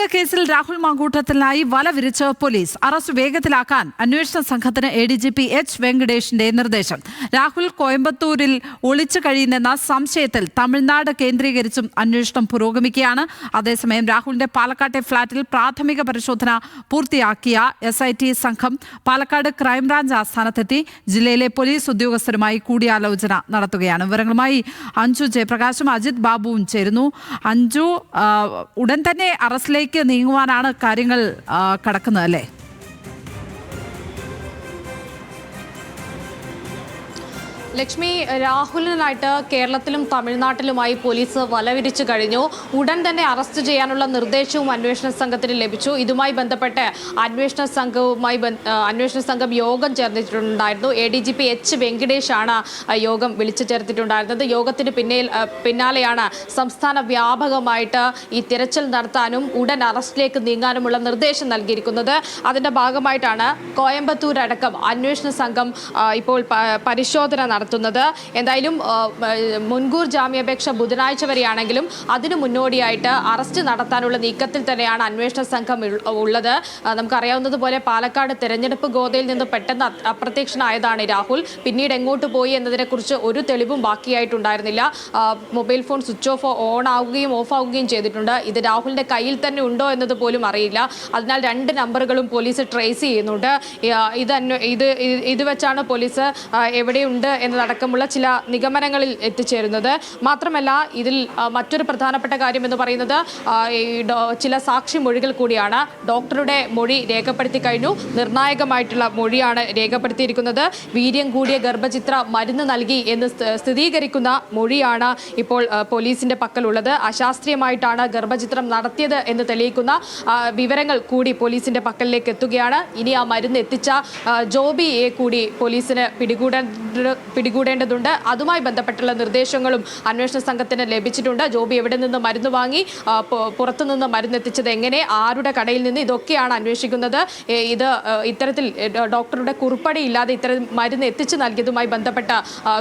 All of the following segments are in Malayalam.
ബലാത്സംഗ കേസിൽ രാഹുൽ മാങ്കൂട്ടത്തിനായി വല വിരിച്ച് പോലീസ് അറസ്റ്റ് വേഗത്തിലാക്കാൻ അന്വേഷണ സംഘത്തിന് A D G P H വെങ്കടേഷിന്റെ നിർദ്ദേശം. രാഹുൽ കോയമ്പത്തൂരിൽ ഒളിച്ചു കഴിയുന്നെന്ന സംശയത്തിൽ തമിഴ്നാട് കേന്ദ്രീകരിച്ചും അന്വേഷണം പുരോഗമിക്കുകയാണ്. അതേസമയം രാഹുലിന്റെ പാലക്കാട്ടെ ഫ്ളാറ്റിൽ പ്രാഥമിക പരിശോധന പൂർത്തിയാക്കിയ എസ് ഐ ടി സംഘം പാലക്കാട് ക്രൈംബ്രാഞ്ച് ആസ്ഥാനത്തെത്തി ജില്ലയിലെ പോലീസ് ഉദ്യോഗസ്ഥരുമായി കൂടിയാലോചന നടത്തുകയാണ്. വിവരങ്ങളുമായി അഞ്ജു ജയപ്രകാശും അജിത് ബാബുവും ചേരുന്നു. അഞ്ജു ഉടൻ തന്നെ അറസ്റ്റിലേക്ക് നീങ്ങുവാനാണ് കാര്യങ്ങൾ കടക്കുന്നത് അല്ലേ? ലക്ഷ്മി രാഹുലിനായിട്ട് കേരളത്തിലും തമിഴ്നാട്ടിലുമായി പോലീസ് വലവിരിച്ചു കഴിഞ്ഞു. ഉടൻ തന്നെ അറസ്റ്റ് ചെയ്യാനുള്ള നിർദ്ദേശവും അന്വേഷണ സംഘത്തിന് ലഭിച്ചു. ഇതുമായി ബന്ധപ്പെട്ട് അന്വേഷണ സംഘവുമായി അന്വേഷണ സംഘം യോഗം ചേർന്നിട്ടുണ്ടായിരുന്നു. A D G P H യോഗം വിളിച്ചു ചേർത്തിട്ടുണ്ടായിരുന്നത്. യോഗത്തിന് പിന്നിൽ പിന്നാലെയാണ് സംസ്ഥാന വ്യാപകമായിട്ട് ഈ തിരച്ചിൽ നടത്താനും ഉടൻ അറസ്റ്റിലേക്ക് നീങ്ങാനുമുള്ള നിർദ്ദേശം നൽകിയിരിക്കുന്നത്. അതിന്റെ ഭാഗമായിട്ടാണ് കോയമ്പത്തൂർ അടക്കം അന്വേഷണ സംഘം ഇപ്പോൾ പരിശോധന നടത്തുന്നത്. എന്തായാലും മുൻകൂർ ജാമ്യാപേക്ഷ ബുധനാഴ്ച വരെയാണെങ്കിലും അതിനു മുന്നോടിയായിട്ട് അറസ്റ്റ് നടത്താനുള്ള നീക്കത്തിൽ തന്നെയാണ് അന്വേഷണ സംഘം ഉള്ളത്. നമുക്കറിയാവുന്നതുപോലെ പാലക്കാട് തെരഞ്ഞെടുപ്പ് ഗോതയിൽ നിന്ന് പെട്ടെന്ന് അപ്രത്യക്ഷനായതാണ് രാഹുൽ. പിന്നീട് എങ്ങോട്ട് പോയി എന്നതിനെക്കുറിച്ച് ഒരു തെളിവും ബാക്കിയായിട്ടുണ്ടായിരുന്നില്ല. Mobile phone switch off on ആവുകയും ഓഫ് ആവുകയും ചെയ്തിട്ടുണ്ട്. ഇത് രാഹുലിന്റെ കയ്യിൽ തന്നെ ഉണ്ടോ എന്നത് പോലും അറിയില്ല. അതിനാൽ രണ്ട് നമ്പറുകളും പോലീസ് ട്രേസ് ചെയ്യുന്നുണ്ട്. ഇത് ഇത് ഇത് വെച്ചാണ് പോലീസ് എവിടെയുണ്ട് എന്നതടക്കമുള്ള ചില നിഗമനങ്ങളിൽ എത്തിച്ചേരുന്നത്. മാത്രമല്ല ഇതിൽ മറ്റൊരു പ്രധാനപ്പെട്ട കാര്യം എന്ന് പറയുന്നത് ചില സാക്ഷി മൊഴികൾ കൂടിയാണ്. ഡോക്ടറുടെ മൊഴി രേഖപ്പെടുത്തി കഴിഞ്ഞു. നിർണായകമായിട്ടുള്ള മൊഴിയാണ് രേഖപ്പെടുത്തിയിരിക്കുന്നത്. വീര്യം കൂടിയ ഗർഭചിത്ര മരുന്ന് നൽകി എന്ന് സ്ഥ- സ്ഥിരീകരിക്കുന്ന മൊഴിയാണ് ഇപ്പോൾ പോലീസിന്റെ പക്കലുള്ളത്. അശാസ്ത്രീയമായിട്ടാണ് ഗർഭചിത്രം നടത്തിയത് എന്ന് തെളിയിക്കുന്ന വിവരങ്ങൾ കൂടി പോലീസിന്റെ പക്കലിലേക്ക് എത്തുകയാണ്. ഇനി ആ മരുന്ന് എത്തിച്ച ജോബിയെ കൂടി പോലീസിന് പിടികൂടേണ്ട പിടികൂടേണ്ടതുണ്ട്. അതുമായി ബന്ധപ്പെട്ടുള്ള നിർദ്ദേശങ്ങളും അന്വേഷണ സംഘത്തിന് ലഭിച്ചിട്ടുണ്ട്. ജോബി എവിടെ നിന്ന് മരുന്ന് വാങ്ങി പുറത്തുനിന്ന് മരുന്ന് എത്തിച്ചത് എങ്ങനെ ആരുടെ കടയിൽ നിന്ന് ഇതൊക്കെയാണ് അന്വേഷിക്കുന്നത്. ഇത് ഇത്തരത്തിൽ ഡോക്ടറുടെ കുറിപ്പടി ഇല്ലാതെ ഇത്തരം മരുന്ന് എത്തിച്ചു നൽകിയതുമായി ബന്ധപ്പെട്ട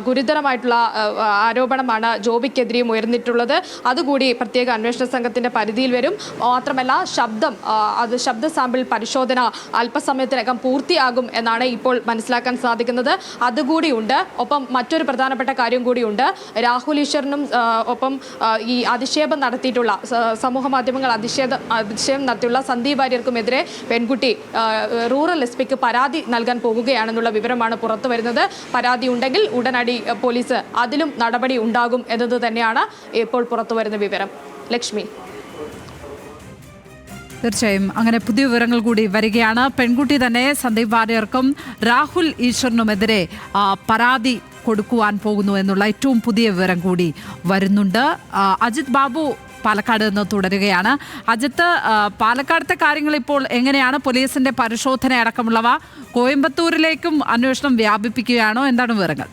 ഗുരുതരമായിട്ടുള്ള ആരോപണമാണ് ജോബിക്കെതിരെയും ഉയർന്നിട്ടുള്ളത്. അതുകൂടി പ്രത്യേക അന്വേഷണ സംഘത്തിന്റെ പരിധിയിൽ വരും. മാത്രമല്ല ശബ്ദം അത് ശബ്ദ സാമ്പിൾ പരിശോധന അല്പസമയത്തിനകം പൂർത്തിയാകും എന്നാണ് ഇപ്പോൾ മനസ്സിലാക്കാൻ സാധിക്കുന്നത്. അതുകൂടിയുണ്ട്. ഒപ്പം മറ്റൊരു പ്രധാനപ്പെട്ട കാര്യം കൂടിയുണ്ട്. രാഹുൽ ഈശ്വറിനും ഒപ്പം ഈ അധിക്ഷേപം നടത്തിയിട്ടുള്ള സമൂഹ മാധ്യമങ്ങൾ അധിക്ഷേപ അധിക്ഷേപം നടത്തിയുള്ള സന്ദീപ് വാര്യർക്കുമെതിരെ പെൺകുട്ടി റൂറൽ എസ് പിക്ക് പരാതി നൽകാൻ പോകുകയാണെന്നുള്ള വിവരമാണ് പുറത്തു വരുന്നത്. പരാതി ഉണ്ടെങ്കിൽ ഉടനടി പോലീസ് അതിലും നടപടി ഉണ്ടാകും എന്നത് തന്നെയാണ് ഇപ്പോൾ പുറത്തു വരുന്ന വിവരം. ലക്ഷ്മി. തീർച്ചയായും അങ്ങനെ പുതിയ വിവരങ്ങൾ കൂടി വരികയാണ്. പെൺകുട്ടി തന്നെ സന്ദീപ് വാര്യർക്കും രാഹുൽ ഈശ്വറിനുമെതിരെ പരാതി കൊടുക്കുവാൻ പോകുന്നു എന്നുള്ള ഏറ്റവും പുതിയ വിവരം കൂടി വരുന്നുണ്ട്. അജിത് ബാബു പാലക്കാട് നിന്ന് തുടരുകയാണ്. അജിത്ത് പാലക്കാടത്തെ കാര്യങ്ങൾ ഇപ്പോൾ എങ്ങനെയാണ്? പോലീസിന്റെ പരിശോധന അടക്കമുള്ളവ കോയമ്പത്തൂരിലേക്കും അന്വേഷണം വ്യാപിപ്പിക്കുകയാണോ? എന്താണ് വിവരങ്ങൾ?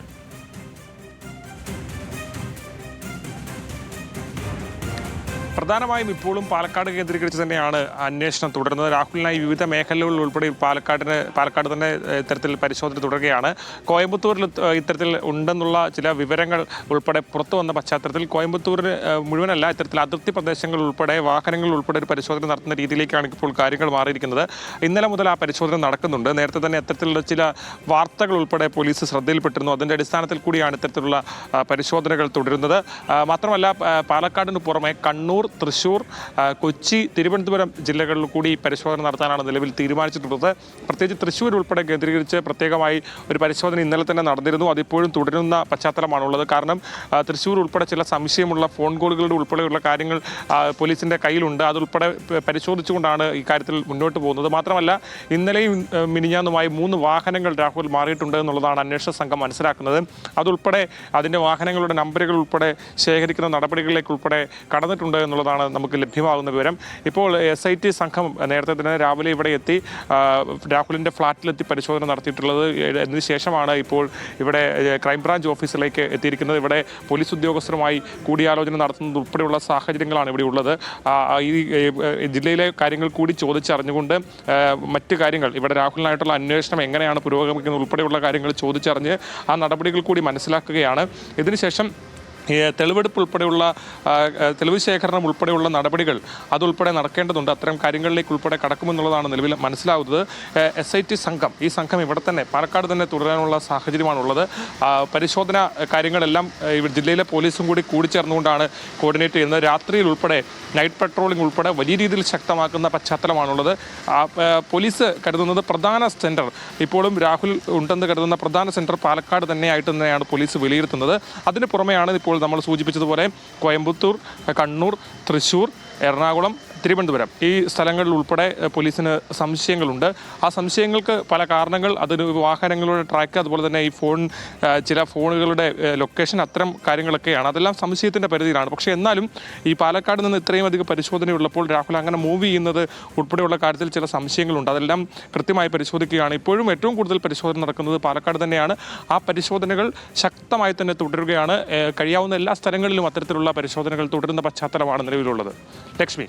പ്രധാനമായും ഇപ്പോഴും പാലക്കാട് കേന്ദ്രീകരിച്ച് തന്നെയാണ് അന്വേഷണം തുടരുന്നത്. രാഹുലിനായി വിവിധ മേഖലകളിൽ ഉൾപ്പെടെ പാലക്കാടിന് പാലക്കാട് തന്നെ ഇത്തരത്തിൽ പരിശോധന തുടരുകയാണ്. കോയമ്പത്തൂരിൽ ഇത്തരത്തിൽ ഉണ്ടെന്നുള്ള ചില വിവരങ്ങൾ ഉൾപ്പെടെ പുറത്തു വന്ന പശ്ചാത്തലത്തിൽ കോയമ്പത്തൂരിന് മുഴുവനല്ല ഇത്തരത്തിൽ അതിർത്തി പ്രദേശങ്ങൾ ഉൾപ്പെടെ വാഹനങ്ങൾ ഉൾപ്പെടെ ഒരു പരിശോധന നടത്തുന്ന രീതിയിലേക്കാണ് ഇപ്പോൾ കാര്യങ്ങൾ മാറിയിരിക്കുന്നത്. ഇന്നലെ മുതൽ ആ പരിശോധന നടക്കുന്നുണ്ട്. നേരത്തെ തന്നെ ഇത്തരത്തിലുള്ള ചില വാർത്തകൾ ഉൾപ്പെടെ പോലീസ് ശ്രദ്ധയിൽപ്പെട്ടിരുന്നു. അതിന്റെ അടിസ്ഥാനത്തിൽ കൂടിയാണ് ഇത്തരത്തിലുള്ള പരിശോധനകൾ തുടരുന്നത്. മാത്രമല്ല പാലക്കാടിന് പുറമെ കണ്ണൂർ തൃശൂർ കൊച്ചി തിരുവനന്തപുരം ജില്ലകളിൽ കൂടി പരിശോധന നടത്താനാണ് നിലവിൽ തീരുമാനിച്ചിട്ടുള്ളത്. പ്രത്യേകിച്ച് തൃശ്ശൂർ ഉൾപ്പെടെ കേന്ദ്രീകരിച്ച് പ്രത്യേകമായി ഒരു പരിശോധന ഇന്നലെ തന്നെ നടന്നിരുന്നു. അതിപ്പോഴും തുടരുന്ന പശ്ചാത്തലമാണുള്ളത്. കാരണം തൃശ്ശൂർ ഉൾപ്പെടെ ചില സംശയമുള്ള ഫോൺ കോളുകളുടെ ഉൾപ്പെടെയുള്ള കാര്യങ്ങൾ പോലീസിന്റെ കയ്യിലുണ്ട്. അതുൾപ്പെടെ പരിശോധിച്ചുകൊണ്ടാണ് ഈ കാര്യത്തിൽ മുന്നോട്ട് പോകുന്നത്. മാത്രമല്ല ഇന്നലെയും മിനിഞ്ഞാന്നുമായി മൂന്ന് വാഹനങ്ങൾ രാഹുൽ മാറിയിട്ടുണ്ട് എന്നുള്ളതാണ് അന്വേഷണ സംഘം മനസ്സിലാക്കുന്നത്. അതുൾപ്പെടെ അതിന്റെ വാഹനങ്ങളുടെ നമ്പറുകൾ ഉൾപ്പെടെ ശേഖരിക്കുന്ന നടപടികളിലേക്ക് ഉൾപ്പെടെ കടന്നിട്ടുണ്ട് എന്നുള്ളതാണ് നമുക്ക് ലഭ്യമാകുന്ന വിവരം. ഇപ്പോൾ എസ് ഐ ടി സംഘം നേരത്തെ തന്നെ രാവിലെ ഇവിടെ എത്തി രാഹുലിന്റെ ഫ്ളാറ്റിലെത്തി പരിശോധന നടത്തിയിട്ടുള്ളത്. അതിന് ശേഷമാണ് ഇപ്പോൾ ഇവിടെ ക്രൈംബ്രാഞ്ച് ഓഫീസിലേക്ക് എത്തിയിരിക്കുന്നത്. ഇവിടെ പോലീസ് ഉദ്യോഗസ്ഥരുമായി കൂടിയാലോചന നടത്തുന്നത് ഉൾപ്പെടെയുള്ള സാഹചര്യങ്ങളാണ് ഇവിടെ ഉള്ളത്. ഈ ജില്ലയിലെ കാര്യങ്ങൾ കൂടി ചോദിച്ചറിഞ്ഞുകൊണ്ട് മറ്റ് കാര്യങ്ങൾ ഇവിടെ രാഹുലിനായിട്ടുള്ള അന്വേഷണം എങ്ങനെയാണ് പുരോഗമിക്കുന്നത് ഉൾപ്പെടെയുള്ള കാര്യങ്ങൾ ചോദിച്ചറിഞ്ഞ് ആ നടപടികൾ കൂടി മനസ്സിലാക്കുകയാണ്. ഇതിനുശേഷം തെളിവെടുപ്പ് ഉൾപ്പെടെയുള്ള തെളിവ് ശേഖരണം ഉൾപ്പെടെയുള്ള നടപടികൾ അതുൾപ്പെടെ നടക്കേണ്ടതുണ്ട്. അത്തരം കാര്യങ്ങളിലേക്ക് ഉൾപ്പെടെ കടക്കുമെന്നുള്ളതാണ് നിലവിൽ മനസ്സിലാവുന്നത്. എസ് ഐ ടി സംഘം ഈ സംഘം ഇവിടെ തന്നെ പാലക്കാട് തന്നെ തുടരാനുള്ള സാഹചര്യമാണുള്ളത്. പരിശോധന കാര്യങ്ങളെല്ലാം ജില്ലയിലെ പോലീസും കൂടി കൂടിച്ചേർന്നുകൊണ്ടാണ് കോർഡിനേറ്റ് ചെയ്യുന്നത്. രാത്രിയിൽ ഉൾപ്പെടെ നൈറ്റ് പെട്രോളിംഗ് ഉൾപ്പെടെ വലിയ രീതിയിൽ ശക്തമാക്കുന്ന പശ്ചാത്തലമാണുള്ളത്. പോലീസ് കരുതുന്നത് പ്രധാന സെന്റർ ഇപ്പോഴും രാഹുൽ ഉണ്ടെന്ന് കരുതുന്ന പ്രധാന സെന്റർ പാലക്കാട് തന്നെയായിട്ട് തന്നെയാണ് പോലീസ് വിലയിരുത്തുന്നത്. അതിന് പുറമെയാണ് ഇപ്പോൾ നമ്മൾ സൂചിപ്പിച്ചതുപോലെ കോയമ്പത്തൂർ കണ്ണൂർ തൃശ്ശൂർ എറണാകുളം തിരുവനന്തപുരം. ഈ സ്ഥലങ്ങളിൽ ഉൾപ്പെടെ പോലീസിന് സംശയങ്ങളുണ്ട്. ആ സംശയങ്ങൾക്ക് പല കാരണങ്ങൾ അതിന് വാഹനങ്ങളുടെ ട്രാക്ക് അതുപോലെ തന്നെ ഈ ഫോൺ ചില ഫോണുകളുടെ ലൊക്കേഷൻ അത്തരം കാര്യങ്ങളൊക്കെയാണ്. അതെല്ലാം സംശയത്തിന്റെ പരിധിയിലാണ്. പക്ഷേ എന്നാലും ഈ പാലക്കാട് നിന്ന് ഇത്രയും അധികം പരിശോധനയുള്ളപ്പോൾ രാഹുൽ അങ്ങനെ മൂവ് ചെയ്യുന്നത് ഉൾപ്പെടെയുള്ള കാര്യത്തിൽ ചില സംശയങ്ങളുണ്ട്. അതെല്ലാം കൃത്യമായി പരിശോധിക്കുകയാണ്. ഇപ്പോഴും ഏറ്റവും കൂടുതൽ പരിശോധന നടക്കുന്നത് പാലക്കാട് തന്നെയാണ്. ആ പരിശോധനകൾ ശക്തമായി തന്നെ തുടരുകയാണ്. കഴിയാവുന്ന എല്ലാ സ്ഥലങ്ങളിലും അത്തരത്തിലുള്ള പരിശോധനകൾ തുടരുന്ന പശ്ചാത്തലമാണ് നിലവിലുള്ളത്. ലക്ഷ്മി.